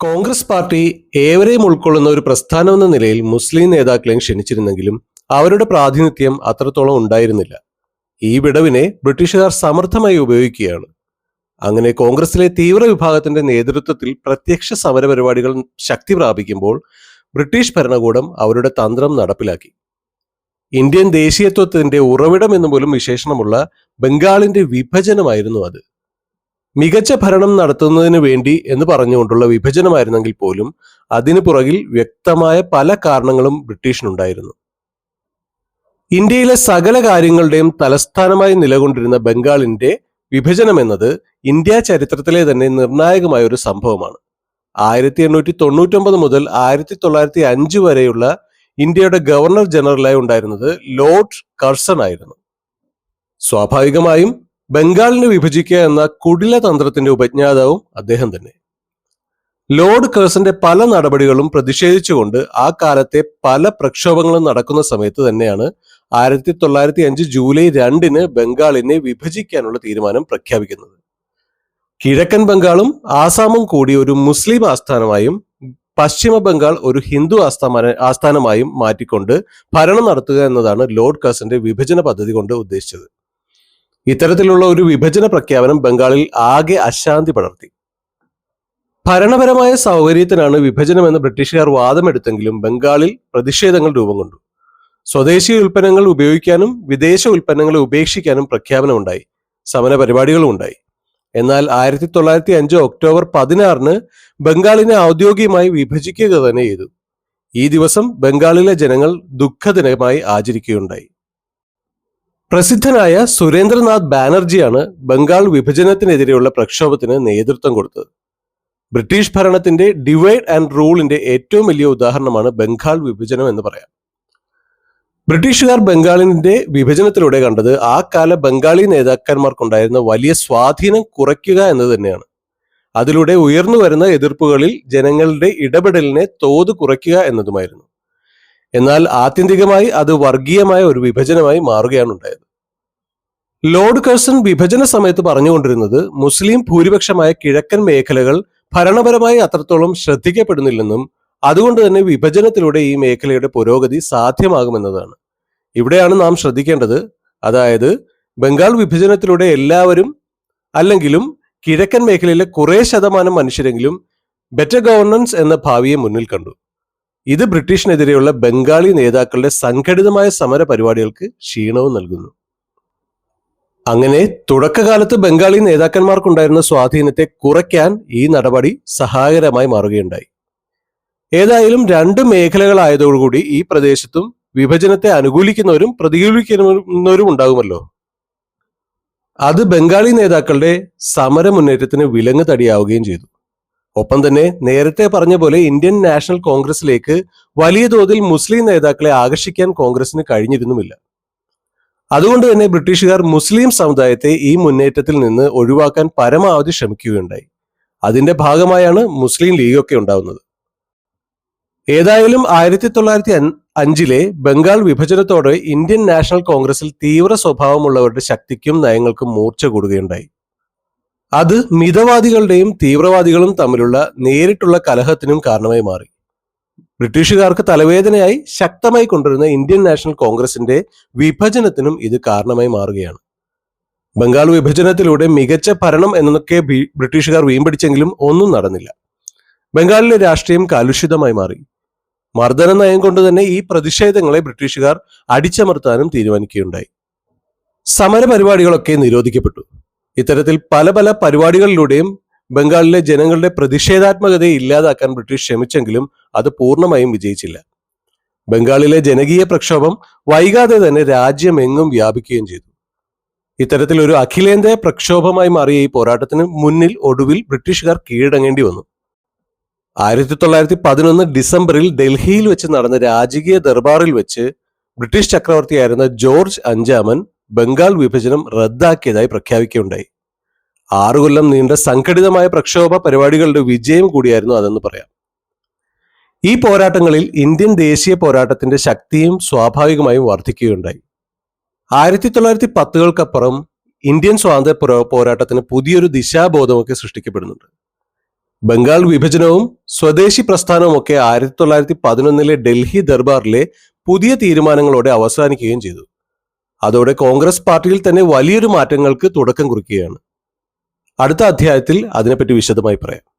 Congress party ഏവരെയും ഉൾക്കൊള്ളുന്ന ഒരു പ്രസ്ഥാനമെന്ന നിലയിൽ മുസ്ലിം നേതാക്കളെയും ക്ഷണിച്ചിരുന്നെങ്കിലും അവരുടെ പ്രാതിനിധ്യം അത്രത്തോളം ഉണ്ടായിരുന്നില്ല. ഈ വിടവിനെ ബ്രിട്ടീഷുകാർ സമർത്ഥമായി ഉപയോഗിക്കുകയാണ്. അങ്ങനെ കോൺഗ്രസിലെ തീവ്ര വിഭാഗത്തിന്റെ നേതൃത്വത്തിൽ പ്രത്യക്ഷ സമരപരിപാടികൾ ശക്തി പ്രാപിക്കുമ്പോൾ ബ്രിട്ടീഷ് ഭരണകൂടം അവരുടെ തന്ത്രം നടപ്പിലാക്കി. ഇന്ത്യൻ ദേശീയത്വത്തിന്റെ ഉറവിടം എന്നു പോലും വിശേഷണമുള്ള ബംഗാളിന്റെ വിഭജനമായിരുന്നു അത്. മികച്ച ഭരണം നടത്തുന്നതിന് വേണ്ടി എന്ന് പറഞ്ഞുകൊണ്ടുള്ള വിഭജനമായിരുന്നെങ്കിൽ പോലും അതിനു പുറകിൽ വ്യക്തമായ പല കാരണങ്ങളും ബ്രിട്ടീഷിനുണ്ടായിരുന്നു. ഇന്ത്യയിലെ സകല കാര്യങ്ങളുടെയും തലസ്ഥാനമായി നിലകൊണ്ടിരുന്ന ബംഗാളിന്റെ വിഭജനം എന്നത് ഇന്ത്യ ചരിത്രത്തിലെ തന്നെ നിർണായകമായ ഒരു സംഭവമാണ്. ആയിരത്തി എണ്ണൂറ്റി തൊണ്ണൂറ്റൊമ്പത് മുതൽ ആയിരത്തി തൊള്ളായിരത്തി അഞ്ച് വരെയുള്ള ഇന്ത്യയുടെ ഗവർണർ ജനറലായി ഉണ്ടായിരുന്നത് ലോർഡ് കർസൺ ആയിരുന്നു. സ്വാഭാവികമായും ബംഗാളിനെ വിഭജിക്കുക എന്ന കുടില തന്ത്രത്തിന്റെ ഉപജ്ഞാതാവും അദ്ദേഹം തന്നെ. ലോർഡ് കേഴ്സന്റെ പല നടപടികളും പ്രതിഷേധിച്ചുകൊണ്ട് ആ കാലത്തെ പല പ്രക്ഷോഭങ്ങളും നടക്കുന്ന സമയത്ത് തന്നെയാണ് ആയിരത്തി തൊള്ളായിരത്തി അഞ്ച് ജൂലൈ രണ്ടിന് ബംഗാളിനെ വിഭജിക്കാനുള്ള തീരുമാനം പ്രഖ്യാപിക്കുന്നത്. കിഴക്കൻ ബംഗാളും ആസാമും കൂടി ഒരു മുസ്ലിം ആസ്ഥാനമായും പശ്ചിമ ബംഗാൾ ഒരു ഹിന്ദു ആസ്ഥാന ആസ്ഥാനമായും മാറ്റിക്കൊണ്ട് ഭരണം നടത്തുക എന്നതാണ് ലോർഡ് കഴ്സന്റെ വിഭജന പദ്ധതി കൊണ്ട് ഉദ്ദേശിച്ചത്. ഇത്തരത്തിലുള്ള ഒരു വിഭജന പ്രഖ്യാപനം ബംഗാളിൽ ആകെ അശാന്തി പടർത്തി. ഭരണപരമായ സൗകര്യത്തിനാണ് വിഭജനമെന്ന് ബ്രിട്ടീഷുകാർ വാദമെടുത്തെങ്കിലും ബംഗാളിൽ പ്രതിഷേധങ്ങൾ രൂപം കൊണ്ടു. സ്വദേശി ഉൽപ്പന്നങ്ങൾ ഉപയോഗിക്കാനും വിദേശ ഉൽപ്പന്നങ്ങളെ ഉപേക്ഷിക്കാനും പ്രഖ്യാപനമുണ്ടായി. സമര പരിപാടികളും ഉണ്ടായി. എന്നാൽ ആയിരത്തി തൊള്ളായിരത്തി അഞ്ച് ഒക്ടോബർ പതിനാറിന് ബംഗാളിനെ ഔദ്യോഗികമായി വിഭജിക്കുക തന്നെ ചെയ്തു. ഈ ദിവസം ബംഗാളിലെ ജനങ്ങൾ ദുഃഖദിനമായി ആചരിക്കുകയുണ്ടായി. പ്രസിദ്ധനായ സുരേന്ദ്രനാഥ് ബാനർജിയാണ് ബംഗാൾ വിഭജനത്തിനെതിരെയുള്ള പ്രക്ഷോഭത്തിന് നേതൃത്വം കൊടുത്തത്. ബ്രിട്ടീഷ് ഭരണത്തിന്റെ ഡിവൈഡ് ആൻഡ് റൂളിന്റെ ഏറ്റവും വലിയ ഉദാഹരണമാണ് ബംഗാൾ വിഭജനം എന്ന് പറയാം. ബ്രിട്ടീഷുകാർ ബംഗാളിന്റെ വിഭജനത്തിലൂടെ കണ്ടത് ആ കാല ബംഗാളി നേതാക്കന്മാർക്കുണ്ടായിരുന്ന വലിയ സ്വാധീനം കുറയ്ക്കുക എന്നത് തന്നെയാണ്. അതിലൂടെ ഉയർന്നു വരുന്ന എതിർപ്പുകളിൽ ജനങ്ങളുടെ ഇടപെടലിനെ തോത് കുറയ്ക്കുക എന്നതുമായിരുന്നു. എന്നാൽ ആത്യന്തികമായി അത് വർഗീയമായ ഒരു വിഭജനമായി മാറുകയാണ് ഉണ്ടായത്. ലോർഡ് കേഴ്സൺ വിഭജന സമയത്ത് പറഞ്ഞുകൊണ്ടിരുന്നത് മുസ്ലിം ഭൂരിപക്ഷമായ കിഴക്കൻ മേഖലകൾ ഭരണപരമായി അത്രത്തോളം ശ്രദ്ധിക്കപ്പെടുന്നില്ലെന്നും അതുകൊണ്ട് തന്നെ വിഭജനത്തിലൂടെ ഈ മേഖലയുടെ പുരോഗതി സാധ്യമാകുമെന്നതാണ്. ഇവിടെയാണ് നാം ശ്രദ്ധിക്കേണ്ടത്. അതായത് ബംഗാൾ വിഭജനത്തിലൂടെ എല്ലാവരും അല്ലെങ്കിലും കിഴക്കൻ മേഖലയിലെ കുറെ ശതമാനം മനുഷ്യരെങ്കിലും ബെറ്റർ ഗവർണൻസ് എന്ന ഭാവിയെ മുന്നിൽ കണ്ടു. ഇത് ബ്രിട്ടീഷിനെതിരെയുള്ള ബംഗാളി നേതാക്കളുടെ സംഘടിതമായ സമര പരിപാടികൾക്ക് ക്ഷീണവും നൽകുന്നു. അങ്ങനെ തുടക്കകാലത്ത് ബംഗാളി നേതാക്കന്മാർക്കുണ്ടായിരുന്ന സ്വാധീനത്തെ കുറയ്ക്കാൻ ഈ നടപടി സഹായകരമായി മാറുകയുണ്ടായി. ഏതായാലും രണ്ട് മേഖലകളായതോടുകൂടി ഈ പ്രദേശത്തും വിഭജനത്തെ അനുകൂലിക്കുന്നവരും പ്രതികൂലിക്കുന്നവരും ഉണ്ടാകുമല്ലോ. അത് ബംഗാളി നേതാക്കളുടെ സമര മുന്നേറ്റത്തിന് വിലങ്ങ് തടിയാവുകയും ചെയ്തു. ഒപ്പം തന്നെ നേരത്തെ പറഞ്ഞ പോലെ ഇന്ത്യൻ നാഷണൽ കോൺഗ്രസിലേക്ക് വലിയ തോതിൽ മുസ്ലിം നേതാക്കളെ ആകർഷിക്കാൻ കോൺഗ്രസിന് കഴിഞ്ഞിരുന്നുമില്ല. അതുകൊണ്ട് തന്നെ ബ്രിട്ടീഷുകാർ മുസ്ലിം സമുദായത്തെ ഈ മുന്നേറ്റത്തിൽ നിന്ന് ഒഴിവാക്കാൻ പരമാവധി ശ്രമിക്കുകയുണ്ടായി. അതിന്റെ ഭാഗമായാണ് മുസ്ലിം ലീഗൊക്കെ ഉണ്ടാവുന്നത്. ഏതായാലും ആയിരത്തി തൊള്ളായിരത്തി അഞ്ചിലെ ബംഗാൾ വിഭജനത്തോടെ ഇന്ത്യൻ നാഷണൽ കോൺഗ്രസിൽ തീവ്ര സ്വഭാവമുള്ളവരുടെ ശക്തിക്കും നയങ്ങൾക്കും മൂർച്ച കൂടുകയുണ്ടായി. അത് മിതവാദികളുടെയും തീവ്രവാദികളും തമ്മിലുള്ള നേരിട്ടുള്ള കലഹത്തിനും കാരണമായി മാറി. ബ്രിട്ടീഷുകാർക്ക് തലവേദനയായി ശക്തമായി കൊണ്ടുവരുന്ന ഇന്ത്യൻ നാഷണൽ കോൺഗ്രസിന്റെ വിഭജനത്തിനും ഇത് കാരണമായി മാറുകയാണ്. ബംഗാൾ വിഭജനത്തിലൂടെ മികച്ച ഭരണം എന്നൊക്കെ ബ്രിട്ടീഷുകാർ വീമ്പിടിച്ചെങ്കിലും ഒന്നും നടന്നില്ല. ബംഗാളിലെ രാഷ്ട്രീയം കലുഷിതമായി മാറി. മർദ്ദന നയം കൊണ്ട് തന്നെ ഈ പ്രതിഷേധങ്ങളെ ബ്രിട്ടീഷുകാർ അടിച്ചമർത്താനും തീരുമാനിക്കുകയുണ്ടായി. സമര പരിപാടികളൊക്കെ നിരോധിക്കപ്പെട്ടു. ഇത്തരത്തിൽ പല പല പരിപാടികളിലൂടെയും ബംഗാളിലെ ജനങ്ങളുടെ പ്രതിഷേധാത്മകതയെ ഇല്ലാതാക്കാൻ ബ്രിട്ടീഷ് ശ്രമിച്ചെങ്കിലും അത് പൂർണമായും വിജയിച്ചില്ല. ബംഗാളിലെ ജനകീയ പ്രക്ഷോഭം വൈകാതെ തന്നെ രാജ്യമെങ്ങും വ്യാപിക്കുകയും ചെയ്തു. ഇത്തരത്തിൽ ഒരു അഖിലേന്ത്യാ പ്രക്ഷോഭമായി മാറിയ ഈ പോരാട്ടത്തിന് മുന്നിൽ ഒടുവിൽ ബ്രിട്ടീഷുകാർ കീഴടങ്ങേണ്ടി വന്നു. ആയിരത്തി തൊള്ളായിരത്തി പതിനൊന്ന് ഡിസംബറിൽ ഡൽഹിയിൽ വെച്ച് നടന്ന രാജകീയ ദർബാറിൽ വെച്ച് ബ്രിട്ടീഷ് ചക്രവർത്തിയായിരുന്ന ജോർജ് അഞ്ചാമൻ ബംഗാൾ വിഭജനം റദ്ദാക്കിയതായി പ്രഖ്യാപിക്കുകയുണ്ടായി. ആറു കൊല്ലം നീണ്ട സംഘടിതമായ പ്രക്ഷോഭ പരിപാടികളുടെ വിജയം കൂടിയായിരുന്നു അതെന്ന് പറയാം. ഈ പോരാട്ടങ്ങളിൽ ഇന്ത്യൻ ദേശീയ പോരാട്ടത്തിന്റെ ശക്തിയും സ്വാഭാവികമായും വർദ്ധിക്കുകയുണ്ടായി ആയിരത്തി തൊള്ളായിരത്തി പത്തുകൾക്കപ്പുറം ഇന്ത്യൻ സ്വാതന്ത്ര്യ പോരാട്ടത്തിന് പുതിയൊരു ദിശാബോധമൊക്കെ സൃഷ്ടിക്കപ്പെടുന്നുണ്ട്. ബംഗാൾ വിഭജനവും സ്വദേശി പ്രസ്ഥാനവും ഒക്കെ ആയിരത്തി തൊള്ളായിരത്തി പതിനൊന്നിലെ ഡൽഹി ദർബാറിലെ പുതിയ തീരുമാനങ്ങളോടെ അവസാനിക്കുകയും ചെയ്തു. അതോടെ കോൺഗ്രസ് പാർട്ടിയിൽ തന്നെ വലിയൊരു മാറ്റങ്ങൾക്ക് തുടക്കം കുറിക്കുകയാണ്. അടുത്ത അധ്യായത്തിൽ അതിനെപ്പറ്റി വിശദമായി പറയാം.